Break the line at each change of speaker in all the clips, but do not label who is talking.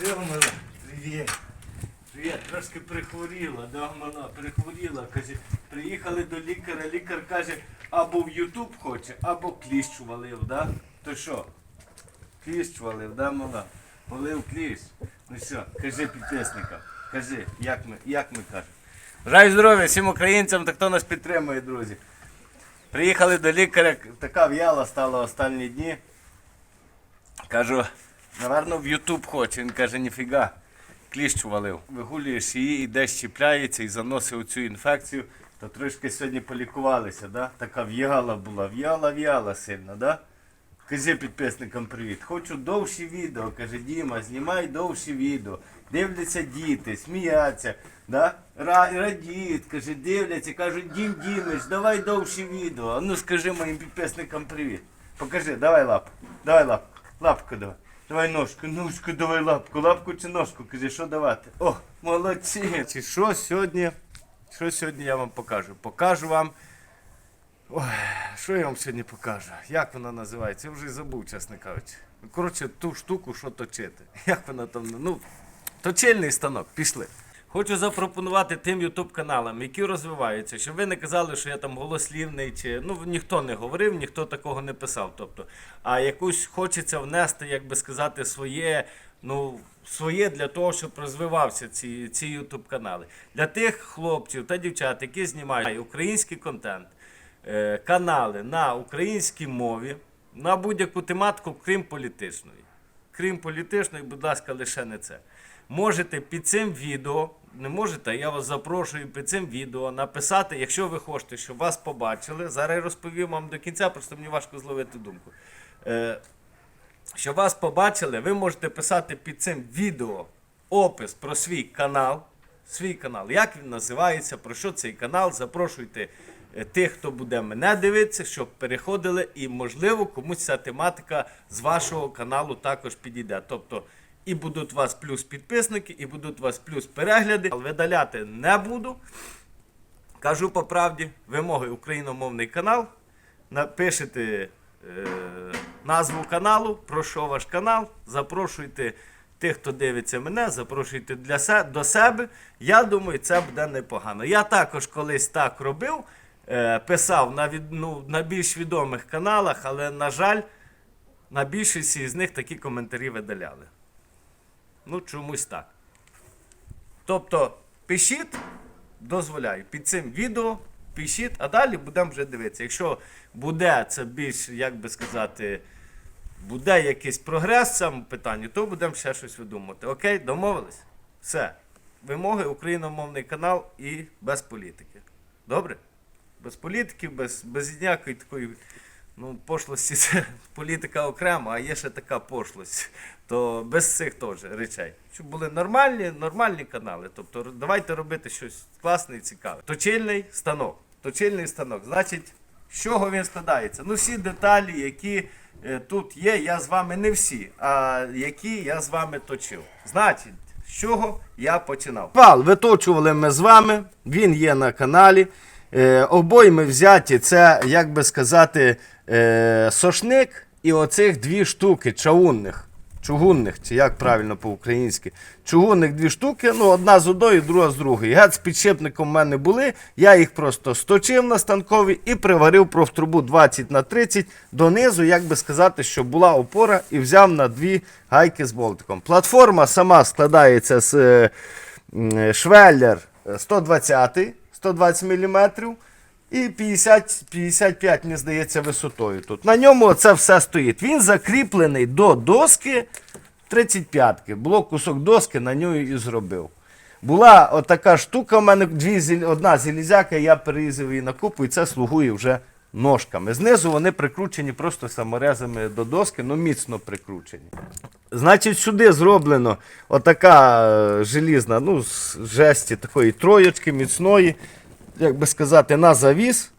Все, мала, привіт. Привіт, трошки прихворіла, да, мала, прихворіла. Каже, приїхали до лікаря, лікар каже, або в Ютуб хоче, або кліщ валив, да? То що? Кліщ валив, да, мала? Валив кліщ. Ну все, кажи підписникам, кажи, як ми, як ми кажемо. Бажаю здоров'я всім українцям та хто нас підтримує, друзі. Приїхали до лікаря, така в'яла стала останні дні. Кажу, напевно, в Ютуб хоче. Він каже, ніфіга, кліщ валив. Вигулюєш її, і десь чіпляється і заносив цю інфекцію, то трошки сьогодні полікувалися, да? Така в'яла була, в'яла, в'яла сильно, да? Кажи підписникам привіт. Хочу довші відео. Каже, Діма, знімай довші відео. Дивляться діти, сміються, да? Радіють, каже, дивляться, кажуть, Дім Дімич, давай довші відео. А ну скажи моїм підписникам привіт. Покажи, давай лапку, давай лапку, лапку давай. Давай ножку, ножку, давай лапку, лапку чи ножку, кажи, що давати. О, молодці. Чи що сьогодні? Що сьогодні я вам покажу? Покажу вам. Ой, що я вам сьогодні покажу? Як вона називається? Я вже забув, чесно кажучи. Ну, Коротше, ту штуку, що точити. Як вона там. Ну, точильний станок, пішли. Хочу запропонувати тим ютуб каналам, які розвиваються, щоб ви не казали, що я там голослівний, чи ну ніхто не говорив, ніхто такого не писав. Тобто, а якусь хочеться внести, як би сказати, своє, ну, своє для того, щоб розвивався ці, ці ютуб канали. Для тих хлопців та дівчат, які знімають український контент е, канали на українській мові на будь-яку тематику, крім політичної. Крім політичної, будь ласка, лише не це. Можете під цим відео, не можете, я вас запрошую під цим відео написати, якщо ви хочете, щоб вас побачили. Зараз я розповім вам до кінця, просто мені важко зловити думку. Е, щоб вас побачили, ви можете писати під цим відео опис про свій канал. Свій канал, як він називається, про що цей канал. Запрошуйте е, тих, хто буде мене дивитися, щоб переходили, і, можливо, комусь ця тематика з вашого каналу також підійде. Тобто, і будуть у вас плюс підписники, і будуть у вас плюс перегляди. Але видаляти не буду. Кажу по правді, вимоги україномовний канал. Напишете е, назву каналу, про що ваш канал. Запрошуйте тих, хто дивиться мене, запрошуйте для се, до себе. Я думаю, це буде непогано. Я також колись так робив, е, писав на, від, ну, на більш відомих каналах, але, на жаль, на більшості з них такі коментарі видаляли. Ну, чомусь так. Тобто, пишіть, дозволяю. Під цим відео пишіть, а далі будемо вже дивитися. Якщо буде це більш, як би сказати, буде якийсь прогрес в цьому питанні, то будемо ще щось видумувати. Окей, домовились? Все. Вимоги, україномовний канал і без політики. Добре? Без політики, без, без ніякої такої. Ну, пошлості це політика окремо, а є ще така пошлость. То без цих теж речей. Щоб були нормальні, нормальні канали. Тобто давайте робити щось класне і цікаве. Точильний станок. Точильний станок. Значить, з чого він складається? Ну, всі деталі, які е, тут є, я з вами не всі, а які я з вами точив. Значить, з чого я починав? Пал виточували ми з вами, він є на каналі. Е, обойми взяті, це, як би сказати, е, сошник і оцих дві штуки чавунних. Чугунних, чи як правильно по-українськи. Чугунних дві штуки, ну одна з одної, друга з другої. Гет з підшипником в мене були. Я їх просто сточив на станкові і приварив профтрубу 20 на 30 донизу, як би сказати, щоб була опора, і взяв на дві гайки з болтиком. Платформа сама складається з е, м, швеллер 120 120 мм і 50, 55, мені здається, висотою тут. На ньому це все стоїть. Він закріплений до доски 35-ки. Було кусок доски, на нього і зробив. Була отака штука, у мене дві, одна зелізяка, я перерізав її на купу, і це слугує вже ножками. Знизу вони прикручені просто саморезами до доски, ну міцно прикручені. Значить, сюди зроблено отака е, желізна, ну, з жесті такої троєчки міцної, як би сказати, на завіс.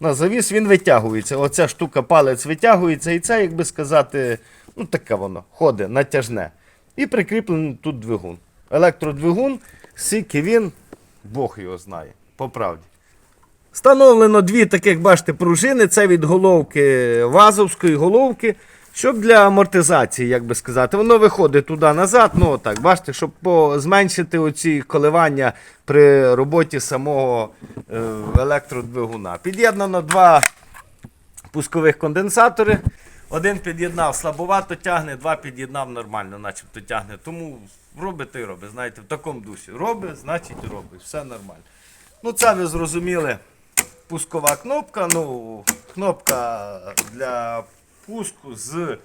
На завіс він витягується. Оця штука палець витягується, і це, як би сказати, ну таке воно, ходить, натяжне. І прикріплений тут двигун. Електродвигун, скільки він, Бог його знає, по правді. Встановлено дві таких, бачите, пружини. Це від головки вазовської головки. Щоб для амортизації, як би сказати, воно виходить туди-назад, ну отак, бачите, щоб зменшити оці коливання при роботі самого електродвигуна. Під'єднано два пускових конденсатори. Один під'єднав слабовато тягне, два під'єднав нормально, начебто тягне. Тому робить і робить. Знаєте, в такому дусі. Робить, значить робить. Все нормально. Ну, це ви зрозуміли. Пускова кнопка. Ну, кнопка для пуску з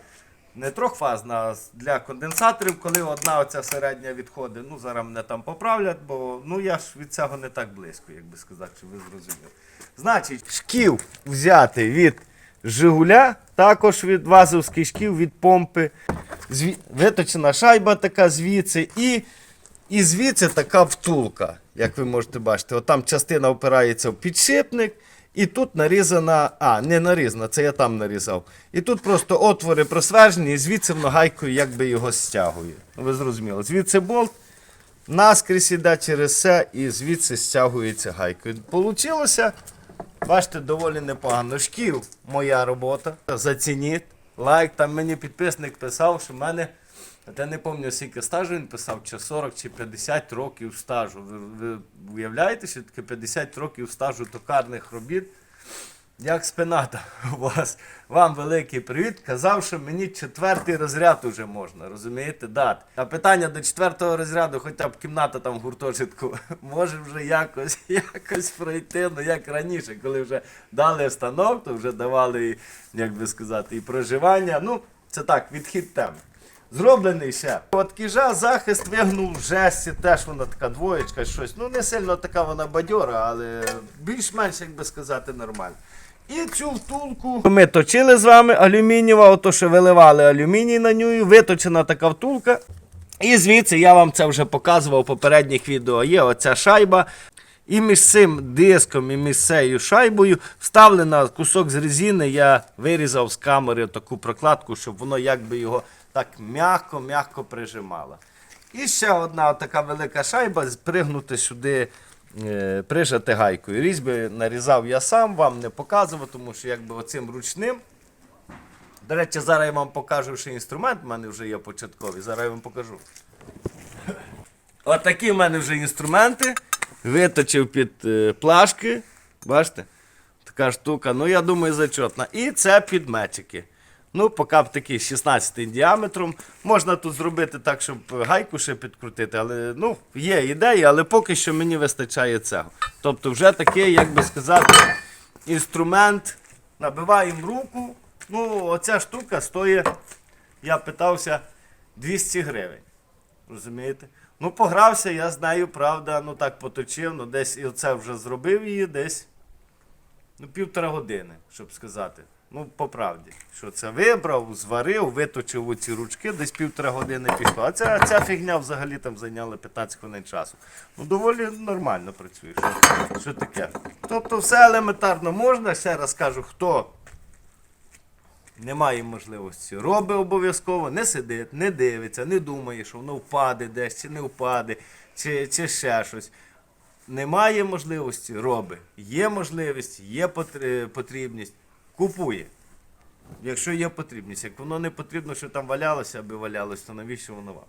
не трьохфазна, для конденсаторів, коли одна оця середня відходить. Ну, зараз мене там поправлять, бо ну я ж від цього не так близько, як би сказати, що ви зрозуміли. Значить, шків взяти від Жигуля, також від вазовський шків від помпи. Зві... Виточена шайба така звідси. І, і звідси така втулка, як ви можете бачити. От там частина опирається в підшипник. І тут нарізана, а, не нарізана, це я там нарізав. І тут просто отвори просвержені, і звідси воно гайкою якби його стягує. Ви зрозуміли. Звідси болт, наскрізь іде через все, і звідси стягується гайкою. Получилося, бачите, доволі непогано. Шків моя робота. Зацініть. Лайк, там мені підписник писав, що в мене, от я не пам'ятаю, скільки стажу він писав, чи 40, чи 50 років стажу. Ви, ви уявляєте, що таке 50 років стажу токарних робіт? Як спината у вас. Вам великий привіт. Казав, що мені четвертий розряд уже можна, розумієте, дати. А питання до четвертого розряду, хоча б кімната там в гуртожитку, може вже якось, якось пройти, ну як раніше, коли вже дали встановку, вже давали, як би сказати, і проживання. Ну, це так, відхід теми. Зроблений ще. От кіжа захист вигнув в жесті, теж вона така двоєчка, щось. Ну не сильно така вона бадьора, але більш-менш, як би сказати, нормально. І цю втулку ми точили з вами алюмінієва, ото що виливали алюміній на нього, виточена така втулка. І звідси я вам це вже показував в попередніх відео. Є оця шайба. І між цим диском і між цією шайбою вставлена кусок з резини. Я вирізав з камери таку прокладку, щоб воно якби його так м'яко-м'яко прижимало. І ще одна така велика шайба пригнути сюди, е, прижати гайкою. Різьби нарізав я сам, вам не показував, тому що якби оцим ручним. До речі, зараз я вам покажу ще інструмент, в мене вже є початковий, зараз я вам покажу. Отакі в мене вже інструменти. Виточив під е, плашки. Бачите? Така штука. Ну, я думаю, зачетна. І це під мечики. Ну, поки б такий 16 діаметром. Можна тут зробити так, щоб гайку ще підкрутити, але ну, є ідеї, але поки що мені вистачає цього. Тобто, вже такий, як би сказати, інструмент. Набиваємо руку. Ну, оця штука стоїть, я питався, 200 гривень. Розумієте? Ну, погрався, я знаю, правда, ну так поточив, ну десь і оце вже зробив її десь ну, півтора години, щоб сказати. Ну, по правді, що це вибрав, зварив, виточив оці ручки, десь півтора години пішло. А ця, ця фігня взагалі там зайняла 15 хвилин часу. Ну, доволі нормально працює. Що, що таке? Тобто все елементарно можна, ще раз кажу, хто немає можливості. Робить обов'язково, не сидить, не дивиться, не думає, що воно впаде десь, чи не впаде, чи, чи ще щось. Немає можливості, робить. Є можливість, є потрібність, купує. Якщо є потрібність. Як воно не потрібно, що там валялося, аби валялося, то навіщо воно вам?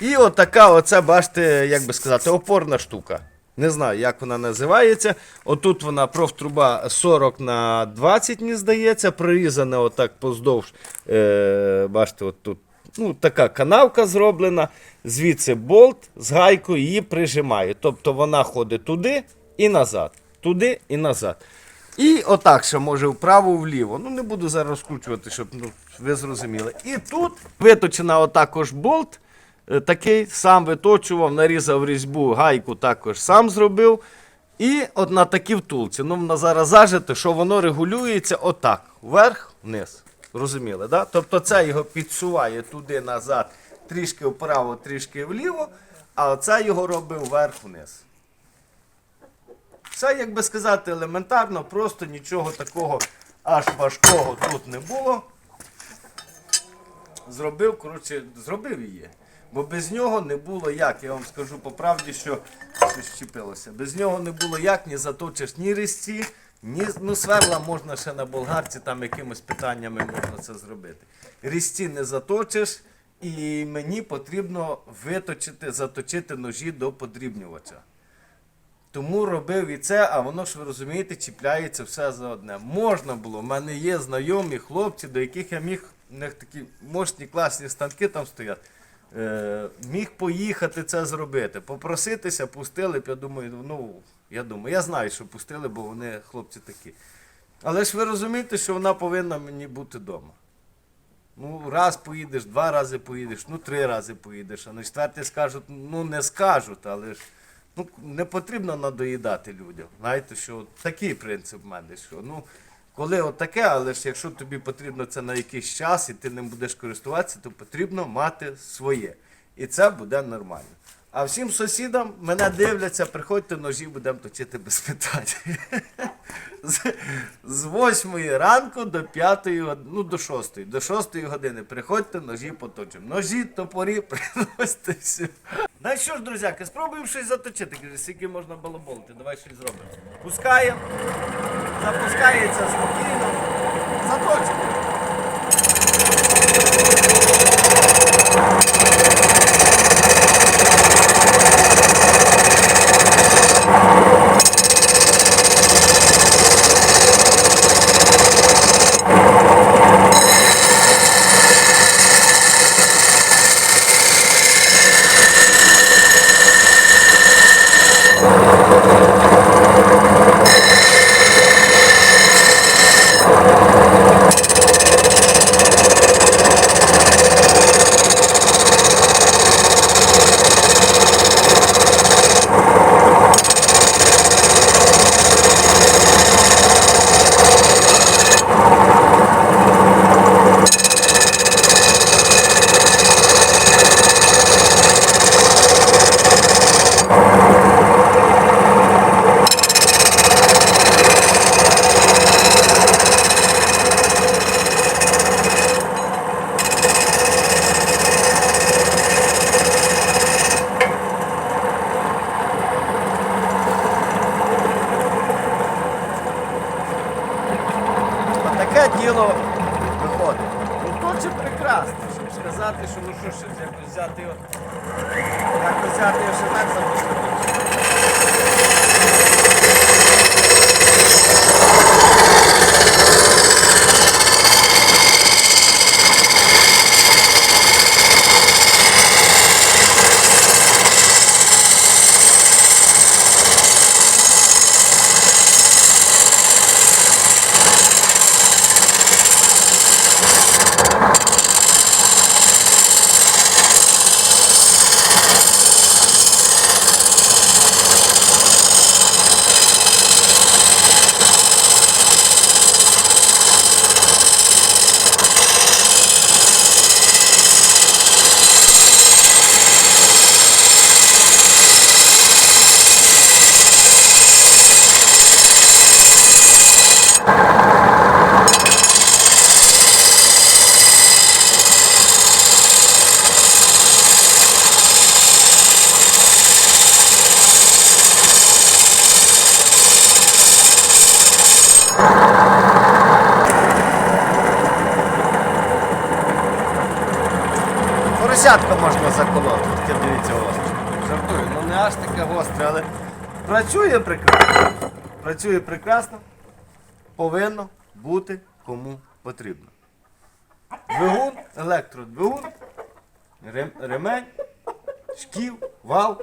І отака, оце, бачите, як би сказати, опорна штука. Не знаю, як вона називається. Отут вона профтруба 40 на 20, мені здається, прорізана отак поздовж. Е, бачите, от тут. Ну, така канавка зроблена. Звідси болт з гайкою її прижимає. Тобто вона ходить туди і назад. Туди і назад. І отак ще може вправо-вліво. Ну, не буду зараз розкручувати, щоб ну, ви зрозуміли. І тут виточена отакож болт. е, Такий сам виточував, нарізав різьбу, гайку також сам зробив. І от на такій втулці. Ну, вона зараз зажите, що воно регулюється отак. Вверх, вниз. Розуміли, да? Тобто це його підсуває туди назад, трішки вправо, трішки вліво, а оце його робить вверх-вниз. Все, як би сказати, елементарно, просто нічого такого аж важкого тут не було. Зробив, коротше, зробив її. Бо без нього не було як. Я вам скажу по правді, що щось щепилося. Без нього не було як, ні заточиш ні різці, Ні, ну сверла можна ще на болгарці, там якимось питаннями можна це зробити. Різці не заточиш, і мені потрібно виточити, заточити ножі до подрібнювача. Тому робив і це, а воно ж ви розумієте, чіпляється все за одне. Можна було, в мене є знайомі хлопці, до яких я міг, у них такі мощні класні станки там стоять. Е, міг поїхати це зробити. Попроситися, пустили б, я думаю, ну, я думаю, я знаю, що пустили, бо вони хлопці такі. Але ж ви розумієте, що вона повинна мені бути вдома. Ну, раз поїдеш, два рази поїдеш, ну три рази поїдеш, а на четвертий скажуть, ну не скажуть, але ж ну, не потрібно надоїдати людям. Знаєте, що такий принцип в мене, що ну, коли от але ж якщо тобі потрібно це на якийсь час і ти ним будеш користуватися, то потрібно мати своє. І це буде нормально. А всім сусідам мене дивляться, приходьте ножі, будемо точити без питань. З, 8 ранку до 5, ну до 6, до 6 години приходьте, ножі поточимо. Ножі, топорі, приносите все. Ну що ж, друзяки, спробуємо щось заточити. Скільки можна балаболити, давай щось зробимо. Пускаємо, запускається спокійно, заточимо. Поросятка можна заколоти, таке дивіться гостре. Жартую, ну не аж таке гостре, але працює прекрасно. Працює прекрасно. Повинно бути кому потрібно. Двигун, електродвигун, ремень, шків, вал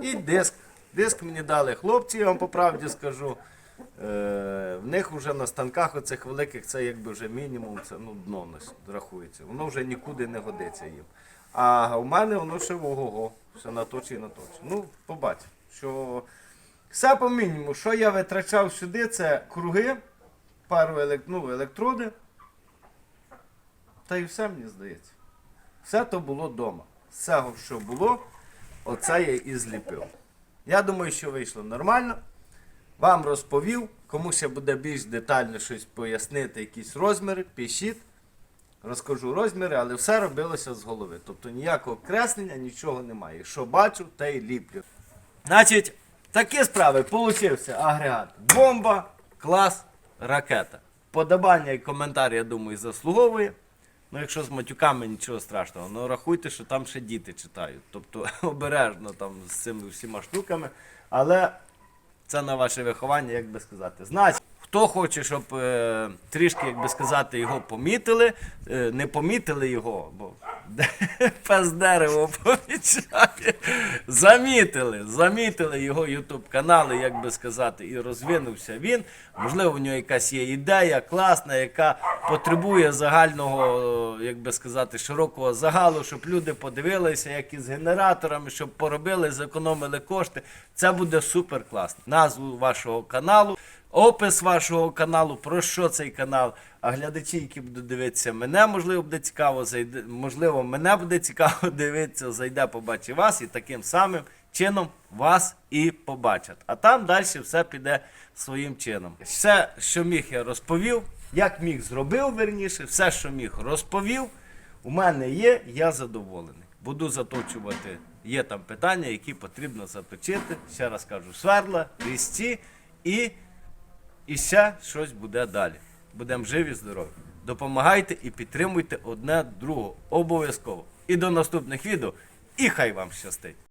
і диск. Диск мені дали хлопці, я вам по правді скажу. Е, в них вже на станках оцих великих це якби вже мінімум, це ну, дно рахується. Воно вже нікуди не годиться їм. А у мене воно ще ого-го, все наточі і наточі. Ну, побач, що все по мінімуму. Що я витрачав сюди, це круги, пару елек... ну, електроди. Та і все мені здається. Все то було вдома. Цього, що було, оце я і зліпив. Я думаю, що вийшло нормально. Вам розповів, кому ще буде більш детально щось пояснити, якісь розміри, пишіть. Розкажу розміри, але все робилося з голови. Тобто ніякого креслення, нічого немає. Що бачу, те й ліплю. Значить, такі справи. Получився агрегат. Бомба. клас, ракета. Подобання і коментар, я думаю, заслуговує. Ну, якщо з матюками нічого страшного, ну рахуйте, що там ще діти читають. Тобто обережно там з цими всіма штуками. Але це на ваше виховання, як би сказати. Значить, хто хоче, щоб е, трішки, як би сказати, його помітили, е, не помітили його, бо пес дерево помічає. Замітили, замітили його ютуб канали, як би сказати, і розвинувся він. Можливо, в нього якась є ідея класна, яка потребує загального, як би сказати, широкого загалу, щоб люди подивилися, як із генераторами, щоб поробили, зекономили кошти. Це буде супер класно. Назву вашого каналу. Опис вашого каналу, про що цей канал, а глядачі, які будуть дивитися, мене можливо буде цікаво, зайде, можливо, мене буде цікаво дивитися, зайде, побачить вас і таким самим чином вас і побачать. А там далі все піде своїм чином. Все, що міг, я розповів, як міг зробив верніше, все, що міг, розповів. У мене є, я задоволений. Буду заточувати. Є там питання, які потрібно заточити. Ще раз кажу, сверла, різці і. І ще щось буде далі. Будемо живі, здорові. Допомагайте і підтримуйте одне другого. Обов'язково. І до наступних відео. І хай вам щастить!